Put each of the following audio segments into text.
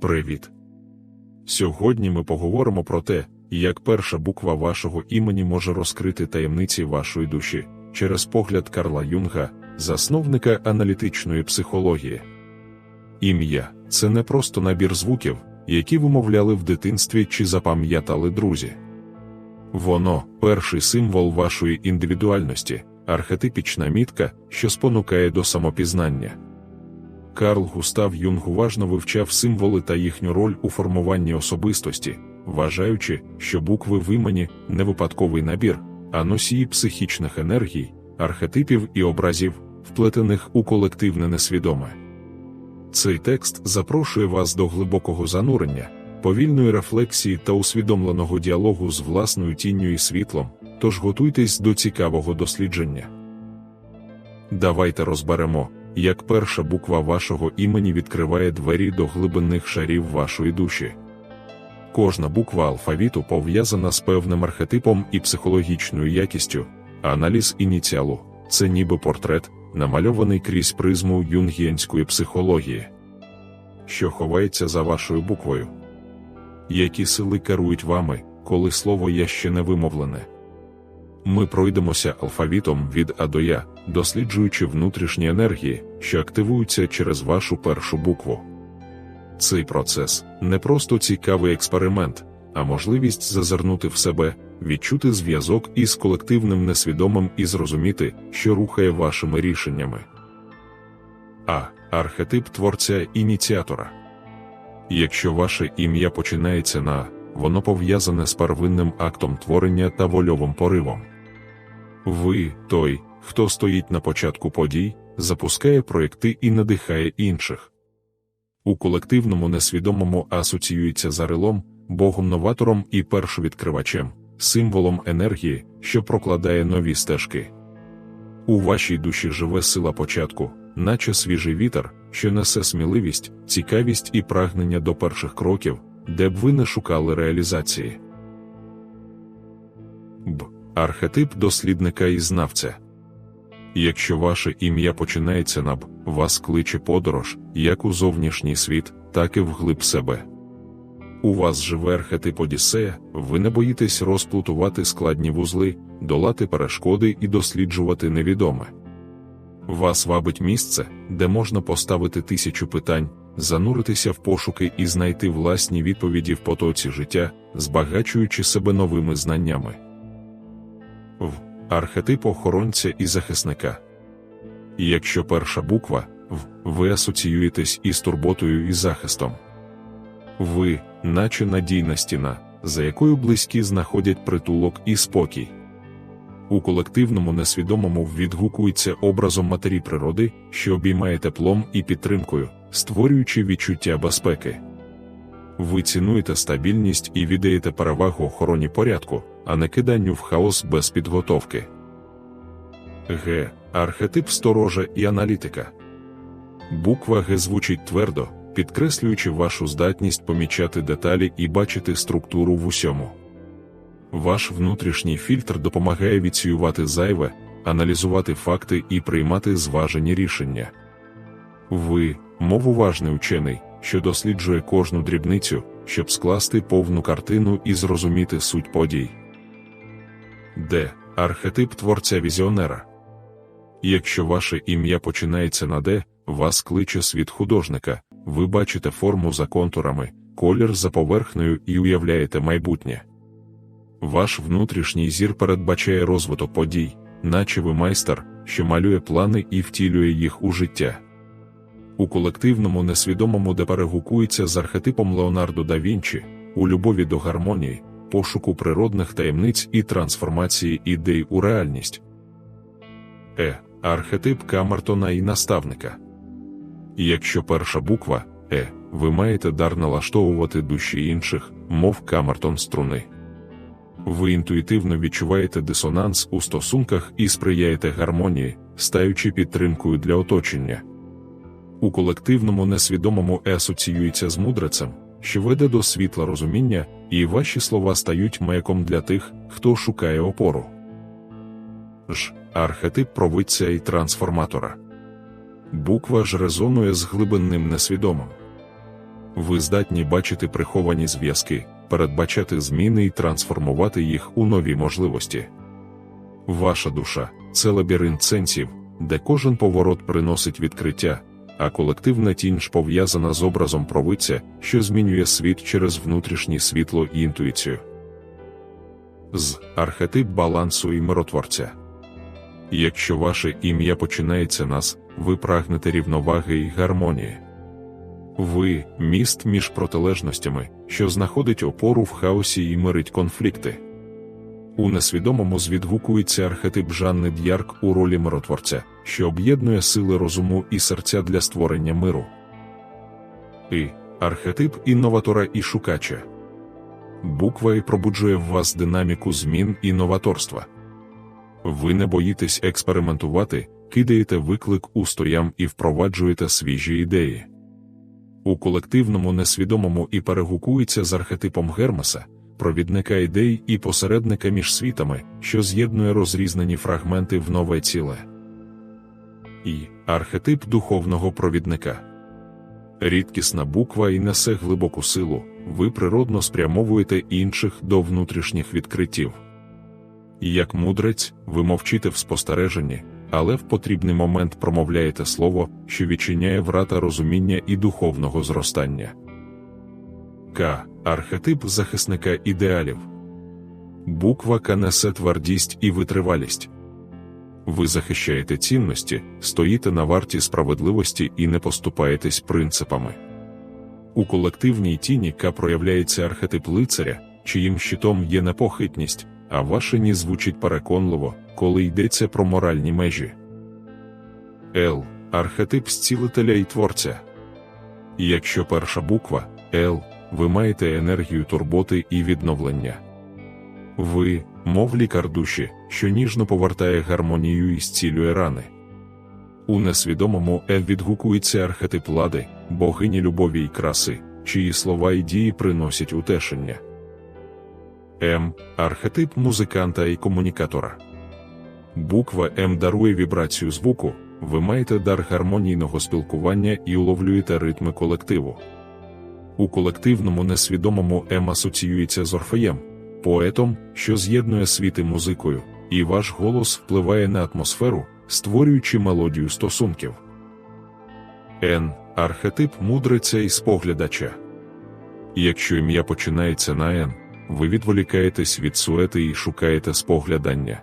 Привіт! Сьогодні ми поговоримо про те, як перша буква вашого імені може розкрити таємниці вашої душі через погляд Карла Юнга, засновника аналітичної психології. Ім'я це не просто набір звуків, які вимовляли в дитинстві чи запам'ятали друзі. Воно перший символ вашої індивідуальності, архетипічна мітка, що спонукає до самопізнання. Карл Густав Юнг уважно вивчав символи та їхню роль у формуванні особистості, вважаючи, що букви в імені не випадковий набір, а носії психічних енергій, архетипів і образів, вплетених у колективне несвідоме. Цей текст запрошує вас до глибокого занурення, повільної рефлексії та усвідомленого діалогу з власною тінню і світлом, тож готуйтесь до цікавого дослідження. Давайте розберемо, як перша буква вашого імені відкриває двері до глибинних шарів вашої душі. Кожна буква алфавіту пов'язана з певним архетипом і психологічною якістю, аналіз ініціалу це ніби портрет, намальований крізь призму юнгієнської психології. Що ховається за вашою буквою? Які сили керують вами, коли слово є ще не вимовлене? Ми пройдемося алфавітом від А до Я, досліджуючи внутрішні енергії, що активуються через вашу першу букву. Цей процес не просто цікавий експеримент, а можливість зазирнути в себе, відчути зв'язок із колективним несвідомим і зрозуміти, що рухає вашими рішеннями. А. Архетип творця ініціатора. Якщо ваше ім'я починається на воно пов'язане з первинним актом творення та вольовим поривом. Ви той, хто стоїть на початку подій, запускає проекти і надихає інших. У колективному несвідомому асоціюється з арилом, богом-новатором і першовідкривачем, символом енергії, що прокладає нові стежки. У вашій душі живе сила початку, наче свіжий вітер, що несе сміливість, цікавість і прагнення до перших кроків, де б ви не шукали реалізації. Б. Архетип дослідника і знавця. Якщо ваше ім'я починається на Б, вас кличе подорож, як у зовнішній світ, так і вглиб себе. У вас живе архетип Одіссея, ви не боїтесь розплутувати складні вузли, долати перешкоди і досліджувати невідоме. Вас вабить місце, де можна поставити тисячу питань, зануритися в пошуки і знайти власні відповіді в потоці життя, збагачуючи себе новими знаннями. В. Архетип охоронця і захисника. Якщо перша буква В, ви асоціюєтесь із турботою і захистом. Ви, наче надійна стіна, за якою близькі знаходять притулок і спокій. У колективному несвідомому відгукується образом матері природи, що обіймає теплом і підтримкою, створюючи відчуття безпеки. Ви цінуєте стабільність і віддаєте перевагу охороні порядку, а не киданню в хаос без підготовки. Г. Архетип сторожа і аналітика. Буква Г звучить твердо, підкреслюючи вашу здатність помічати деталі і бачити структуру в усьому. Ваш внутрішній фільтр допомагає відсіювати зайве, аналізувати факти і приймати зважені рішення. Ви, мов уважний учений, що досліджує кожну дрібницю, щоб скласти повну картину і зрозуміти суть подій. Д. Архетип творця візіонера. Якщо ваше ім'я починається на Д, вас кличе світ художника, ви бачите форму за контурами, колір за поверхнею і уявляєте майбутнє. Ваш внутрішній зір передбачає розвиток подій, наче ви майстер, що малює плани і втілює їх у життя. У колективному несвідомому, де перегукується з архетипом Леонардо да Вінчі, у любові до гармонії, пошуку природних таємниць і трансформації ідей у реальність. Е. Архетип Камертона і наставника. Якщо перша буква Е, ви маєте дар налаштовувати душі інших, мов камертон струни. Ви інтуїтивно відчуваєте дисонанс у стосунках і сприяєте гармонії, стаючи підтримкою для оточення. У колективному несвідомому Е асоціюється з мудрецем, що веде до світла розуміння, і ваші слова стають маяком для тих, хто шукає опору. Ж. Архетип провидця і трансформатора. Буква ж резонує з глибинним несвідомим. Ви здатні бачити приховані зв'язки, передбачати зміни і трансформувати їх у нові можливості. Ваша душа це лабіринт сенсів, де кожен поворот приносить відкриття, а колективна тінь ж пов'язана з образом провидця, що змінює світ через внутрішнє світло і інтуїцію. З архетип балансу і миротворця. Якщо ваше ім'я починається нас, ви прагнете рівноваги і гармонії. Ви міст між протилежностями, що знаходить опору в хаосі і мирить конфлікти. У несвідомому звідгукується архетип Жанни Д'Ярк у ролі миротворця, що об'єднує сили розуму і серця для створення миру. І архетип інноватора і шукача. Буква І пробуджує в вас динаміку змін і новаторства. Ви не боїтесь експериментувати, кидаєте виклик устоям і впроваджуєте свіжі ідеї. У колективному несвідомому і перегукується з архетипом Гермеса, провідника ідей і посередника між світами, що з'єднує розрізнені фрагменти в нове ціле. І архетип духовного провідника. Рідкісна буква і несе глибоку силу, ви природно спрямовуєте інших до внутрішніх відкриттів. Як мудрець, ви мовчите в спостереженні, але в потрібний момент промовляєте слово, що відчиняє врата розуміння і духовного зростання. К. Архетип захисника ідеалів. Буква К несе твердість і витривалість. Ви захищаєте цінності, стоїте на варті справедливості і не поступаєтесь принципами. У колективній тіні К проявляється архетип лицаря, чиїм щитом є непохитність, а ваше ні звучить переконливо, коли йдеться про моральні межі. Л. Архетип зцілителя і творця. Якщо перша буква Л, ви маєте енергію турботи і відновлення. Ви, мов лікар душі, що ніжно повертає гармонію і зцілює рани. У несвідомому Л відгукується архетип лади, богині любові й краси, чиї слова і дії приносять утешення. М. Архетип музиканта і комунікатора. Буква М дарує вібрацію звуку, ви маєте дар гармонійного спілкування і уловлюєте ритми колективу. У колективному несвідомому М асоціюється з Орфеєм, поетом, що з'єднує світи музикою, і ваш голос впливає на атмосферу, створюючи мелодію стосунків. Н. Архетип мудриця і споглядача. Якщо ім'я починається на Н, ви відволікаєтесь від суети і шукаєте споглядання.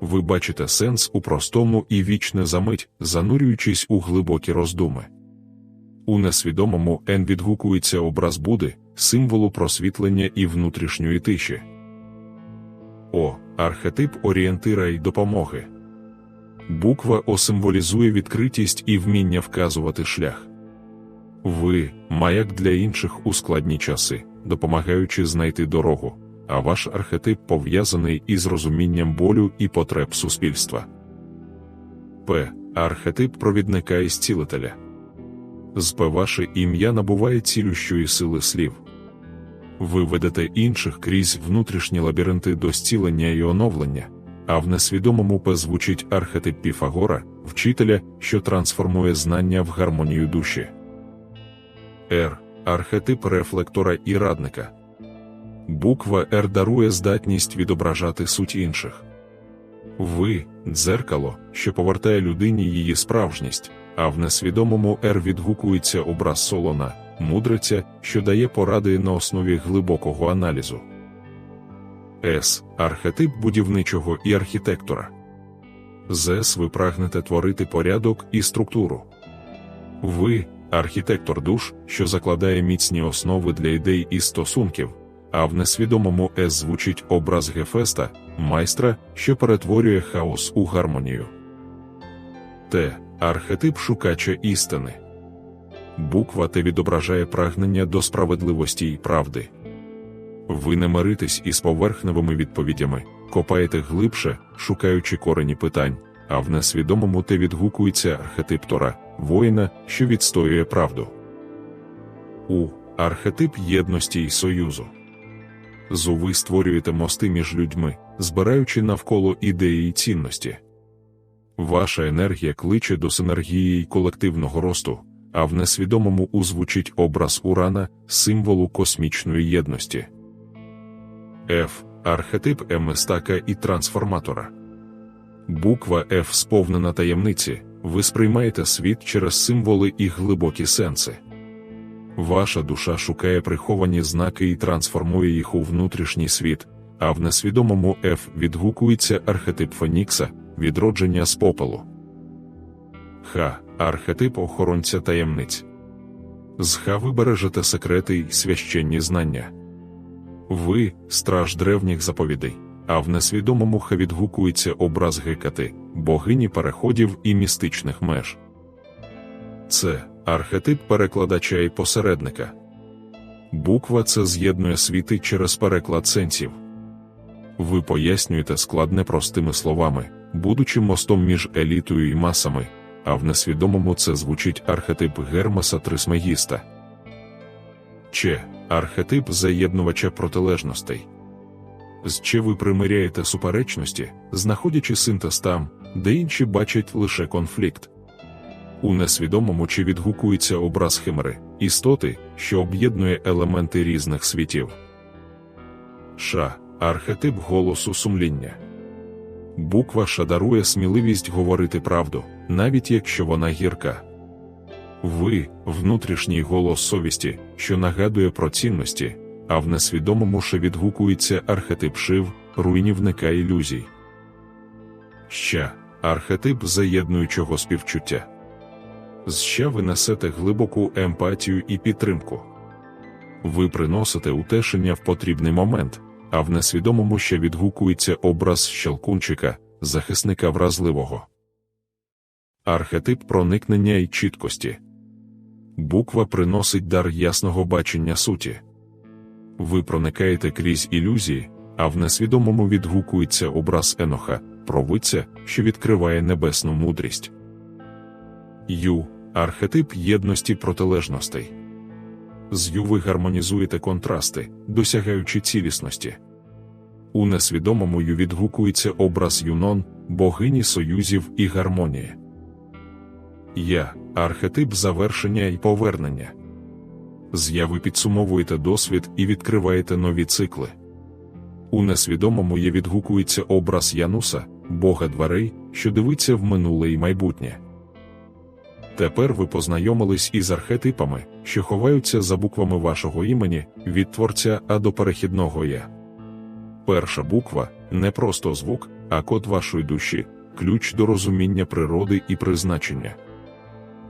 Ви бачите сенс у простому і вічне замить, занурюючись у глибокі роздуми. У несвідомому Н відгукується образ Буди, символу просвітлення і внутрішньої тиші. О. Архетип орієнтира й допомоги. Буква О символізує відкритість і вміння вказувати шлях. Ви маяк для інших у складні часи, допомагаючи знайти дорогу, а ваш архетип пов'язаний із розумінням болю і потреб суспільства. П. Архетип провідника і зцілителя. З ваше ім'я набуває цілющої сили слів. Ви ведете інших крізь внутрішні лабіринти до зцілення і оновлення, а в несвідомому П звучить архетип Піфагора, вчителя, що трансформує знання в гармонію душі. Р. Архетип рефлектора і радника. Буква Р дарує здатність відображати суть інших. Ви дзеркало, що повертає людині її справжність, а в несвідомому Р відгукується образ солона, мудриця, що дає поради на основі глибокого аналізу. С. Архетип будівничого і архітектора. З С ви прагнете творити порядок і структуру. Ви архітектор душ, що закладає міцні основи для ідей і стосунків, а в несвідомому С звучить образ Гефеста, майстра, що перетворює хаос у гармонію. Т. Архетип шукача істини. Буква Т відображає прагнення до справедливості й правди. Ви не миритесь із поверхневими відповідями, копаєте глибше, шукаючи корені питань, а в несвідомому те відгукується архетип Тора, воїна, що відстоює правду. У. Архетип єдності й союзу. Зу ви створюєте мости між людьми, збираючи навколо ідеї й цінності. Ваша енергія кличе до синергії й колективного росту, а в несвідомому узвучить образ Урана, символу космічної єдності. F архетип еместака і трансформатора. Буква F сповнена таємниці, ви сприймаєте світ через символи і глибокі сенси. Ваша душа шукає приховані знаки і трансформує їх у внутрішній світ, а в несвідомому F відгукується архетип Фенікса, відродження з попелу. Х. Архетип охоронця таємниць. З Х ви бережете секрети й священні знання. Ви страж древніх заповідей, а в несвідомому Х відгукується образ Гекати, богині переходів і містичних меж. Це архетип перекладача і посередника. Буква це з'єднує світи через переклад сенсів. Ви пояснюєте складне простими словами, будучи мостом між елітою і масами, а в несвідомому це звучить архетип Гермеса Трисмегіста. Че архетип заєднувача протилежностей. З че ви примиряєте суперечності, знаходячи синтез там, де інші бачать лише конфлікт. У несвідомому чи відгукується образ химери, істоти, що об'єднує елементи різних світів. Ша архетип голосу сумління. Буква Ша дарує сміливість говорити правду, навіть якщо вона гірка. Ви внутрішній голос совісті, що нагадує про цінності, а в несвідомому ще відгукується архетип шив, руйнівника ілюзій. Ща архетип заєднуючого співчуття. З ща ви несете глибоку емпатію і підтримку. Ви приносите утешення в потрібний момент, а в несвідомому ще відгукується образ щелкунчика, захисника вразливого. Архетип проникнення і чіткості. Буква приносить дар ясного бачення суті. Ви проникаєте крізь ілюзії, а в несвідомому відгукується образ Еноха, провидця, що відкриває небесну мудрість. Ю архетип єдності протилежностей. З Ю ви гармонізуєте контрасти, досягаючи цілісності. У несвідомому відгукується образ Юнон, богині союзів і гармонії. Я архетип завершення і повернення. З'яви підсумовуєте досвід і відкриваєте нові цикли. У несвідомому є відгукується образ Януса, Бога дверей, що дивиться в минуле і майбутнє. Тепер ви познайомились із архетипами, що ховаються за буквами вашого імені від творця а до перехідного я. Перша буква не просто звук, а код вашої душі, ключ до розуміння природи і призначення.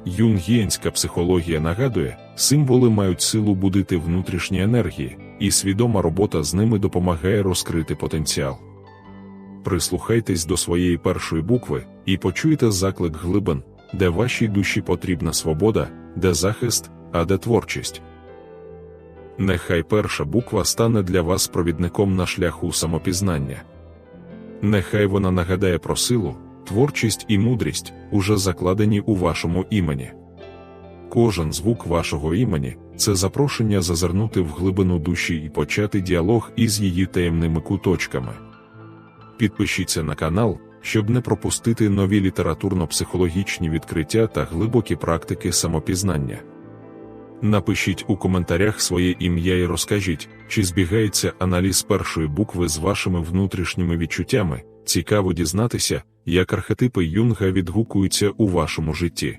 Юнгієнська психологія нагадує, символи мають силу будити внутрішні енергії, і свідома робота з ними допомагає розкрити потенціал. Прислухайтесь до своєї першої букви і почуйте заклик глибин, де вашій душі потрібна свобода, де захист, а де творчість. Нехай перша буква стане для вас провідником на шляху самопізнання. Нехай вона нагадає про силу, творчість і мудрість уже закладені у вашому імені. Кожен звук вашого імені це запрошення зазирнути в глибину душі і почати діалог із її таємними куточками. Підпишіться на канал, щоб не пропустити нові літературно-психологічні відкриття та глибокі практики самопізнання. Напишіть у коментарях своє ім'я і розкажіть, чи збігається аналіз першої букви з вашими внутрішніми відчуттями. Цікаво дізнатися, як архетипи Юнга відгукуються у вашому житті.